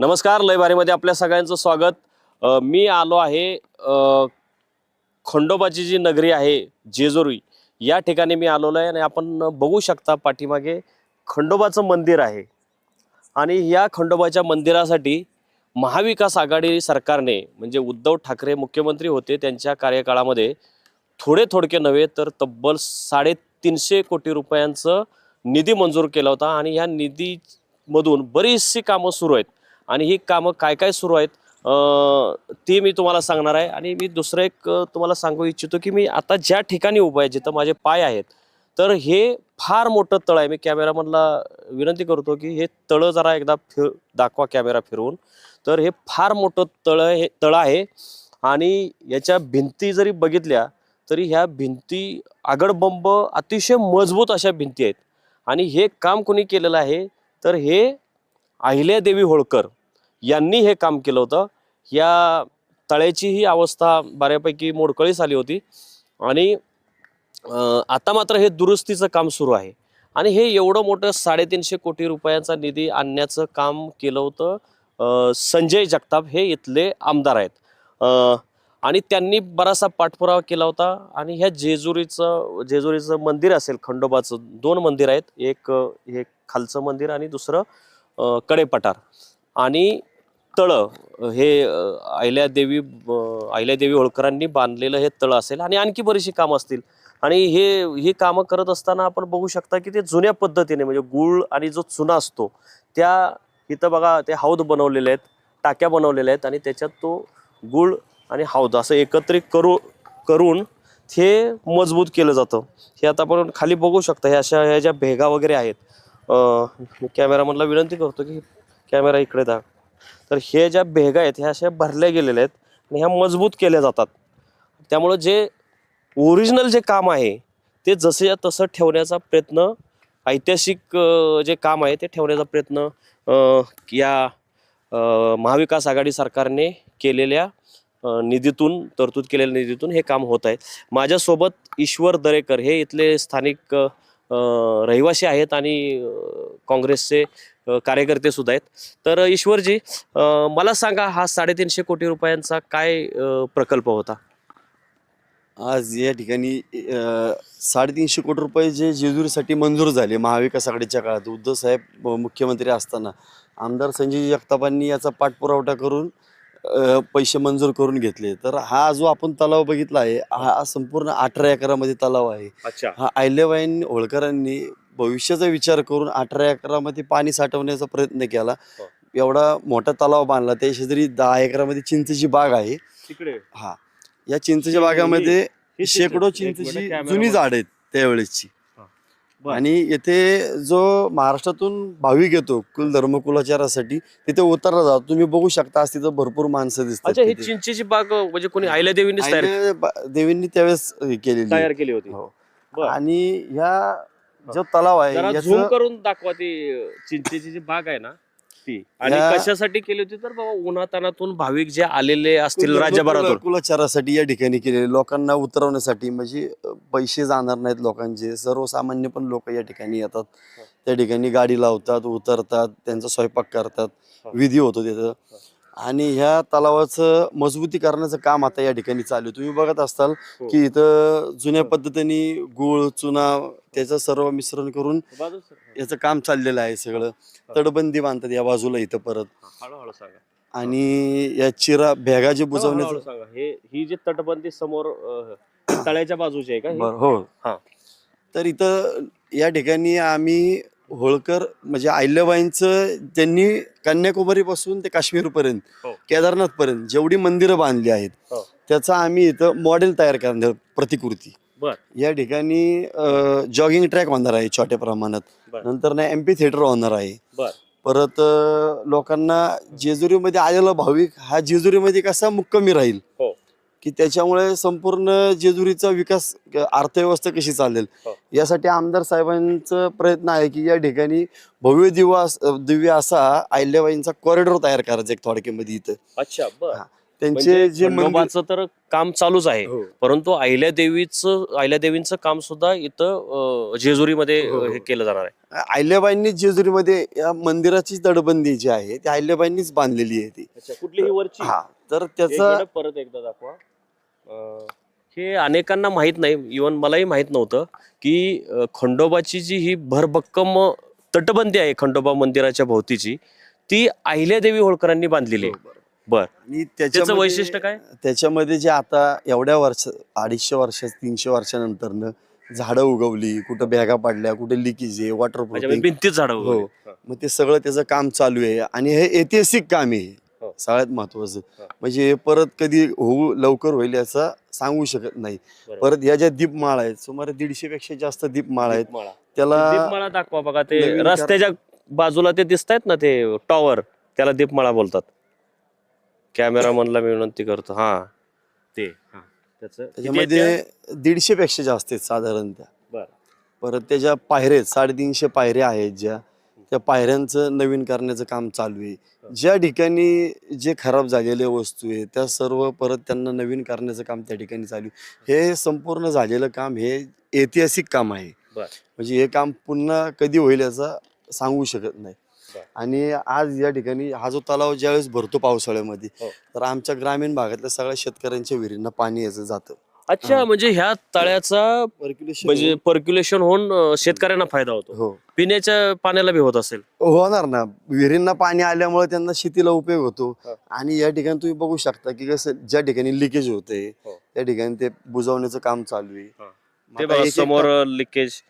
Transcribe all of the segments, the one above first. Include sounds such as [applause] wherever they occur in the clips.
नमस्कार लयबारीमध्ये आपल्या सगळ्यांचं स्वागत. मी आलो आहे खंडोबाची जी नगरी आहे जेजुरी. या ठिकाणी मी आलेलो आहे आणि आपण बघू शकता पाठीमागे खंडोबाचं मंदिर आहे. आणि या खंडोबाच्या मंदिरासाठी महाविकास आघाडी सरकारने म्हणजे उद्धव ठाकरे मुख्यमंत्री होते त्यांच्या कार्यकाळामध्ये थोडे थोडके नव्हे तर तब्बल साडेतीनशे कोटी रुपयांचं निधी मंजूर केला होता. आणि ह्या निधीमधून बरीचशी कामं सुरू आहेत. आणि ही कामं काय काय सुरू आहेत ते ती मी तुम्हाला सांगणार आहे. आणि मी दुसरं एक तुम्हाला सांगू इच्छितो की मी आता ज्या ठिकाणी उभं आहे जिथं माझे पाय आहेत तर हे फार मोठं तळ आहे. मी कॅमेरामनला विनंती करतो की हे तळं जरा एकदा फिर दाखवा कॅमेरा फिरवून. तर हे फार मोठं तळं हे तळ आहे. आणि याच्या भिंती जरी बघितल्या तरी ह्या भिंती आगडबंब अतिशय मजबूत अशा भिंती आहेत. आणि हे काम कोणी केलेलं आहे तर हे अहिल्यादेवी होळकर यांनी हे काम केलं होतं. या तळ्याची ही अवस्था बऱ्यापैकी मोडकळीस आली होती. आणि आता मात्र हे दुरुस्तीचं काम सुरू आहे. आणि हे एवढं मोठं साडेतीनशे कोटी रुपयांचा निधी आणण्याचं काम केलं होतं संजय जगताप हे इथले आमदार आहेत. आणि त्यांनी बराचसा पाठपुरावा केला होता. आणि ह्या जेजुरीचं जेजुरीचं मंदिर असेल खंडोबाचं दोन मंदिर आहेत. एक हे खालचं मंदिर आणि दुसरं कडे पठार आणि तळं हे अहिल्यादेवी अहिल्यादेवी होळकरांनी बांधलेलं हे तळं असेल आणि आणखी बरीचशी कामं असतील. आणि हे ही कामं करत असताना आपण बघू शकता की ते जुन्या पद्धतीने म्हणजे गुळ आणि जो चुना असतो त्या इथं बघा ते हौद बनवलेले आहेत टाक्या बनवलेल्या आहेत आणि त्याच्यात तो गुळ आणि हौद असं एकत्रित करू करून हे मजबूत केलं जातं. हे आता आपण खाली बघू शकता हे अशा ह्या ज्या भेगा वगैरे आहेत मी कॅमेरामनला विनंती करतो की कॅमेरा इकडे दाख तर हे ज्या भेगा आहेत ह्या अशा भरल्या गेलेल्या आहेत आणि ह्या मजबूत केल्या जातात. त्यामुळं जे ओरिजिनल जे काम आहे ते जसे तसं ठेवण्याचा प्रयत्न ऐतिहासिक जे काम आहे ते ठेवण्याचा प्रयत्न या महाविकास आघाडी सरकारने केलेल्या निधीतून तरतूद केलेल्या निधीतून हे काम होत आहे. माझ्यासोबत ईश्वर दरेकर हे इथले स्थानिक रहिवासी आहेत आणि काँग्रेसचे कार्यकर्ते सुद्धा आहेत. तर ईश्वरजी मला सांगा हा साडेतीनशे कोटी रुपयांचा काय प्रकल्प होता? आज या ठिकाणी साडेतीनशे कोटी रुपये जे जेजुरीसाठी मंजूर झाले महाविकास आघाडीच्या काळात. उद्धव साहेब मुख्यमंत्री असताना आमदार संजय जगतापांनी याचा पाठपुरावठा करून अ, पैसे मंजूर करून घेतले. तर हा जो आपण तलाव बघितला आहे हा संपूर्ण अठरा एकरामध्ये तलाव आहे. अच्छा. हा अहिल्याबाईं होळकरांनी भविष्याचा विचार करून अठरा एकरामध्ये पाणी साठवण्याचा प्रयत्न केला. हो. एवढा मोठा तलाव बांधला. त्या शेजारी दहा एकरामध्ये चिंचेची बाग आहे. तिकडे? हा. या चिंचेच्या बागामध्ये शेकडो चिंचेची जुनी झाड आहेत त्यावेळेसची. आणि येथे जो महाराष्ट्रातून भाविक येतो कुल धर्मकुलाचारासाठी तिथे उतरला जातो तुम्ही बघू शकता आज तिथं भरपूर माणसं दिसतात अच्छा ही तिथे. चिंचेची बाग म्हणजे कोणी आयल्या तयार बा- देवींनी त्यावेळेस हे केलेली तयार आहे. केली होती हो. बरं. आणि ह्या जो तलाव आहे जरा याचं- झूम करून दाखवा ती चिंचेची जी बाग आहे ना ती आणि या- कशासाठी केली होती? तर बाबा उन्हातानातून भाविक जे आलेले असतील राज्यभरातून. कुल- कुलाचारासाठी या ठिकाणी केलेले लोकांना उतरवण्यासाठी. म्हणजे अ, पैसे जाणार नाहीत लोकांचे. सर्वसामान्य पण लोक या ठिकाणी येतात. त्या ठिकाणी गाडी लावतात उतरतात त्यांचा स्वयंपाक करतात. विधी होतो तिथं. आणि ह्या तलावाचं मजबूतीकरणाचं काम आता या ठिकाणी चालू आहे तुम्ही बघत असताल हो. की इथं जुन्या पद्धतीने गुळ चुना त्याचं सर्व मिश्रण करून. याचं काम चाललेलं आहे सगळं तडबंदी बांधतात या बाजूला इथं परत आणि या चिरा भेगा जे बुजवण्याचं हे ही जी तटबंदी समोर तळ्याच्या बाजूची आहे का हा. तर इथं या ठिकाणी आम्ही होळकर म्हणजे अहिल्याबाईंचं त्यांनी कन्याकुमारी पासून ते काश्मीर पर्यंत हो. केदारनाथ पर्यंत जेवढी मंदिरं बांधली आहेत हो. त्याचा आम्ही इथं मॉडेल तयार करणार प्रतिकृती. या ठिकाणी जॉगिंग ट्रॅक होणार आहे छोट्या प्रमाणात. नंतर ना एमपी थिएटर होणार आहे. परत लोकांना जेजुरीमध्ये आलेला भाविक हा जेजुरीमध्ये कसा मुक्कामी राहील हो. की त्याच्यामुळे संपूर्ण जेजुरीचा विकास अर्थव्यवस्था कशी चालेल? हो. यासाठी आमदार साहेबांचा प्रयत्न आहे की या ठिकाणी भव्य दिवा दिव्य असा अहिल्याबाईंचा कॉरिडॉर तयार करायचा एक थोडक्यामध्ये इथं. अच्छा. त्यांचे म्हणजे जे मंदिर खंडोबाचं तर काम चालूच आहे. हो. परंतु अहिल्यादेवीचं अहिल्यादेवींचं काम सुद्धा इथं जेजुरीमध्ये हो, हो. केलं जाणार आहे. अहिल्याबाईंनी जेजुरीमध्ये या मंदिराची तडबंदी जी आहे ती अहिल्याबाईंनीच बांधलेली आहे ती. कुठली वरची? हा. तर त्याचा परत एकदा दाखवा. अं, हे अनेकांना माहीत नाही इवन मलाही माहीत नव्हतं की अं, खंडोबाची जी ही भरभक्कम तटबंदी आहे खंडोबा मंदिराच्या भोवतीची ती अहिल्यादेवी होळकरांनी बांधलेली आहे. बर. आणि त्याचं त्याच्यामध्ये- वैशिष्ट्य काय? त्याच्यामध्ये जे आता एवढ्या वर्ष अडीचशे वर्ष तीनशे वर्षानंतरनं झाडं उगवली कुठं बॅगा पडल्या कुठे लिकेज आहे वॉटर म्हणजे झाड हो. मग ते सगळं त्याचं काम चालू आहे. आणि हे ऐतिहासिक काम आहे. सगळ्यात महत्वाचं. म्हणजे हे परत कधी होऊ लवकर होईल असं सांगू शकत नाही. परत या ज्या दीपमाळा आहेत सुमारे दीडशे पेक्षा जास्त दीपमाळा आहेत त्याला दाखवा बघा ते नवीन रस्त्याच्या बाजूला ते दिसत आहेत ना ते टॉवर त्याला दीपमाळा बोलतात. कॅमेरा मनला मी विनंती करतो हा. ते हा. त्याचं किती आहेत त्याच्यामध्ये दीडशे पेक्षा जास्त आहेत साधारणतः. बरं. परत त्याच्या पायऱ्या आहेत साडेतीनशे पायऱ्या आहेत ज्या. त्या पायऱ्यांचं नवीन करण्याचं काम चालू आहे. ज्या ठिकाणी जे खराब झालेल्या वस्तू आहे त्या सर्व परत त्यांना नवीन करण्याचं काम त्या ठिकाणी चालू हे संपूर्ण झालेलं काम हे ऐतिहासिक काम आहे. म्हणजे हे काम पुन्हा कधी होईल याचं सांगू शकत नाही. आणि आज या ठिकाणी हा जो तलाव ज्यावेळेस भरतो पावसाळ्यामध्ये हो. तर आमच्या ग्रामीण भागातल्या सगळ्या शेतकऱ्यांच्या विहिरींना पाणी याचं जातं अच्छा. म्हणजे ह्या तळ्याचा म्हणजे पर्क्युलेशन होऊन अं, शेतकऱ्यांना फायदा होतो हो पिण्याच्या पाण्याला बी होत असेल होणार ना विहिरींना पाणी आल्यामुळे त्यांना शेतीला उपयोग होतो हा. आणि या ठिकाणी तुम्ही बघू शकता की कसं ज्या ठिकाणी लिकेज होते हो. त्या ठिकाणी ते बुजवण्याचं काम चालू आहे हा. मग ते आता बघा एक- एक समोर लिकेज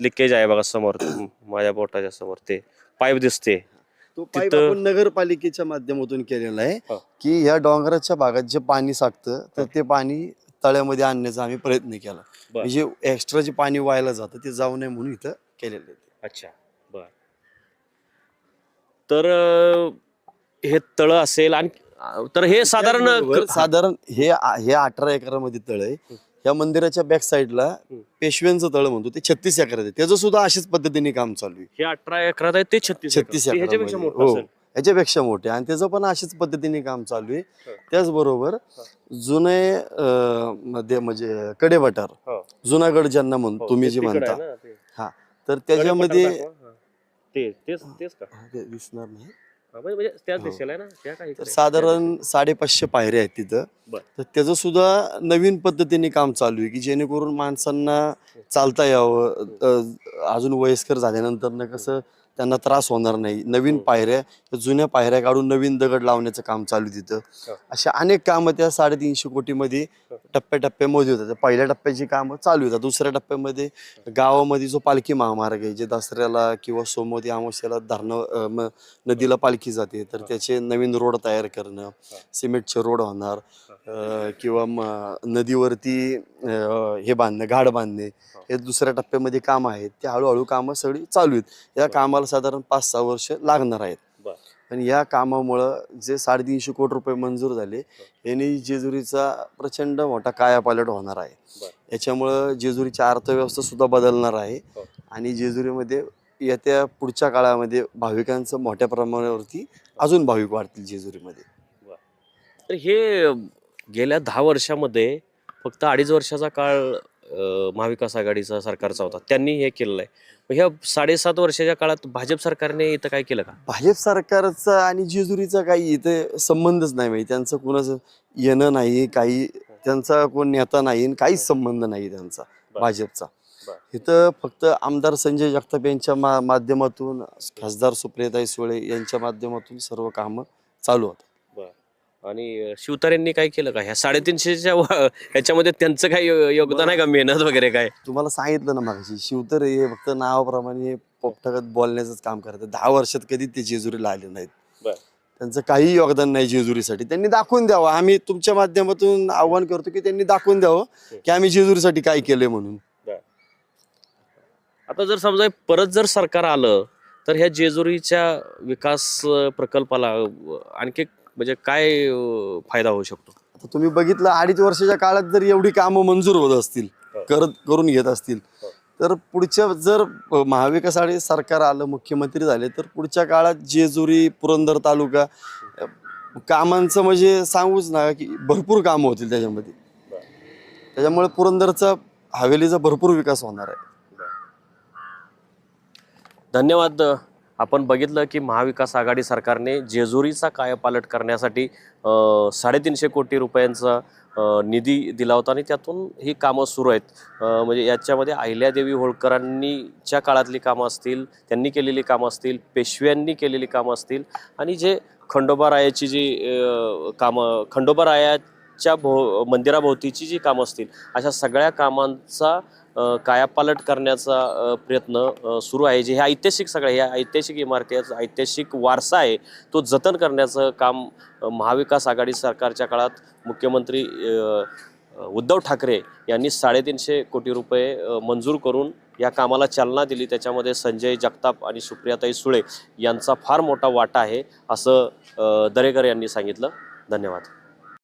लिकेज आहे बघा समोर [clears throat] माझ्या बोटाच्या समोर ते पाईप दिसते तो पाईप तिथं- आपण नगरपालिकेच्या माध्यमातून केलेला आहे हा. की ह्या डोंगराच्या भागात जे पाणी साठतं तर ते पाणी तळ्यामध्ये आणण्याचा आम्ही प्रयत्न केला. म्हणजे एक्स्ट्रा जे पाणी व्हायला जातं ते जाऊ नये म्हणून इथं केलेलं आहे अच्छा बर. तर अं, हे तळ असेल आणि अं, तर हे साधारण त्याचबरोबर साधारण हे हे अठरा एकरामध्ये तळ आहे. या मंदिराच्या बॅक साईडला हम्म. पेशव्यांचं तळ म्हणतो ते छत्तीस एकर आहे. त्याचं सुद्धा अशाच पद्धतीने काम चालू आहे. हे अठरा एकरात आहे ते छत्तीस छत्तीस एकर. ते ह्याच्यापेक्षा एकरामध्ये. मोठं हो. असेल. याच्यापेक्षा मोठे आणि त्याचं पण अशाच पद्धतीने काम चालू आहे हो. त्याचबरोबर जुने मध्ये म्हणजे कडेबटार हो. जुनागड ज्यांना म्हणतो हो, तुम्ही जे म्हणता ते. तर त्याच्यामध्ये. हा. दिसणार नाही हा, म्हणजे म्हणजे हो. साधारण साडेपाचशे पायऱ्या आहेत तिथं. तर त्याचं सुद्धा नवीन पद्धतीने काम चालू आहे की जेणेकरून माणसांना चालता यावं अजून वयस्कर झाल्यानंतर ना कसं त्यांना त्रास होणार नाही. नवीन हो. पायऱ्या जुन्या पायऱ्या काढून नवीन दगड लावण्याचं काम चालू तिथं. हा. अशा अनेक कामं त्या साडेतीनशे कोटीमध्ये हा. टप्प्याटप्प्यामध्ये होतात पहिल्या टप्प्याची कामं चालू होतात दुसऱ्या टप्प्यामध्ये गावामध्ये जो पालखी महामार्ग आहे जे दसऱ्याला किंवा सोमवती अमावस्याला धरणं नदीला पालखी जाते तर त्याचे नवीन रोड तयार करणं सिमेंटचे रोड होणार किंवा म- नदीवरती हे बांधणं घाड बांधणे हे. दुसऱ्या टप्प्यामध्ये काम आहेत. ते हळूहळू कामं सगळी चालू आहेत. या कामाला साधारण पाच सहा वर्ष लागणार आहेत. पण या कामामुळं जे साडेतीनशे कोटी रुपये मंजूर झाले यांनी जेजुरीचा प्रचंड मोठा कायापालट होणार आहे. याच्यामुळं जेजुरीची अर्थव्यवस्था सुद्धा बदलणार आहे हो. आणि जेजुरीमध्ये येत्या पुढच्या काळामध्ये भाविकांचं मोठ्या प्रमाणावरती अजून भाविक वाढतील जेजुरीमध्ये तर हे गेल्या दहा वर्षामध्ये फक्त अडीच वर्षाचा काळ महाविकास आघाडीचा सरकारचा होता त्यांनी हे केलेलं आहे ह्या साडेसात वर्षाच्या काळात भाजप सरकारने इथं काय केलं का? भाजप सरकारचा आणि जेजुरीचा काही इथे संबंधच नाही माहिती. त्यांचं कुणाचं येणं नाही काही त्यांचा कोण नेता नाही आणि काहीच संबंध नाही त्यांचा. भाजपचा. इथं फक्त आमदार संजय जगताप यांच्या मा माध्यमातून खासदार सुप्रियाताई सुळे यांच्या माध्यमातून सर्व कामं चालू होतात. आणि शिवतारेंनी काय केलं का? ह्या साडेतीनशेच्या व- ह्याच्यामध्ये त्यांचं काही यो- योगदान आहे का? मेहनत वगैरे काय? तुम्हाला सांगितलं ना मागाशी शिवतर हे फक्त नावाप्रमाणे पोपटकत बोलण्याचंच काम करतात. दहा वर्षात कधी ते जेजुरीला आले नाहीत. बर. त्यांचं काही योगदान नाही जेजुरीसाठी. त्यांनी दाखवून द्यावं. आम्ही तुमच्या माध्यमातून आव्हान करतो की त्यांनी दाखवून द्यावं की आम्ही जेजुरीसाठी काय केलंय म्हणून. आता जर समजा परत जर सरकार आलं तर ह्या जेजुरीच्या विकास अं, प्रकल्पाला अं, आणखी म्हणजे काय अं, फायदा होऊ शकतो? आता तुम्ही बघितलं अडीच वर्षाच्या काळात जर एवढी कामं मंजूर होत असतील हो. करत करून घेत असतील हो. तर पुढच्या जर महाविकास आघाडी सरकार आलं मुख्यमंत्री झाले तर पुढच्या काळात जेजुरी पुरंदर तालुका अ, कामांचं म्हणजे सांगूच ना की भरपूर कामं होतील त्याच्यामध्ये. त्याच्यामुळे पुरंदरचा हवेलीचा भरपूर विकास होणार आहे. धन्यवाद आपण बघितलं की महाविकास आघाडी सरकारने जेजुरीचा कायापालट करण्यासाठी साडेतीनशे कोटी रुपयांचा निधी दिला होता आणि त्यातून ही कामं सुरू आहेत. म्हणजे याच्यामध्ये अहिल्यादेवी होळकरांनीच्या काळातली कामं असतील त्यांनी केलेली कामं असतील पेशव्यांनी केलेली कामं असतील आणि जे खंडोबारायाची जी कामं कामं खंडोबारायाच्या भो मंदिराभोवतीची जी कामं असतील अशा सगळ्या कामांचा कायापालट करण्याचा प्रयत्न सुरू आहे. जे हे ऐतिहासिक सगळ्या ह्या ऐतिहासिक इमारतीचा ऐतिहासिक वारसा आहे तो जतन करण्याचं काम महाविकास आघाडी सरकारच्या काळात मुख्यमंत्री उद्धव ठाकरे यांनी साडेतीनशे कोटी रुपये मंजूर करून या कामाला चालना दिली. त्याच्यामध्ये संजय जगताप आणि सुप्रियाताई सुळे यांचा फार मोठा वाटा आहे असं दरेकर यांनी सांगितलं. धन्यवाद.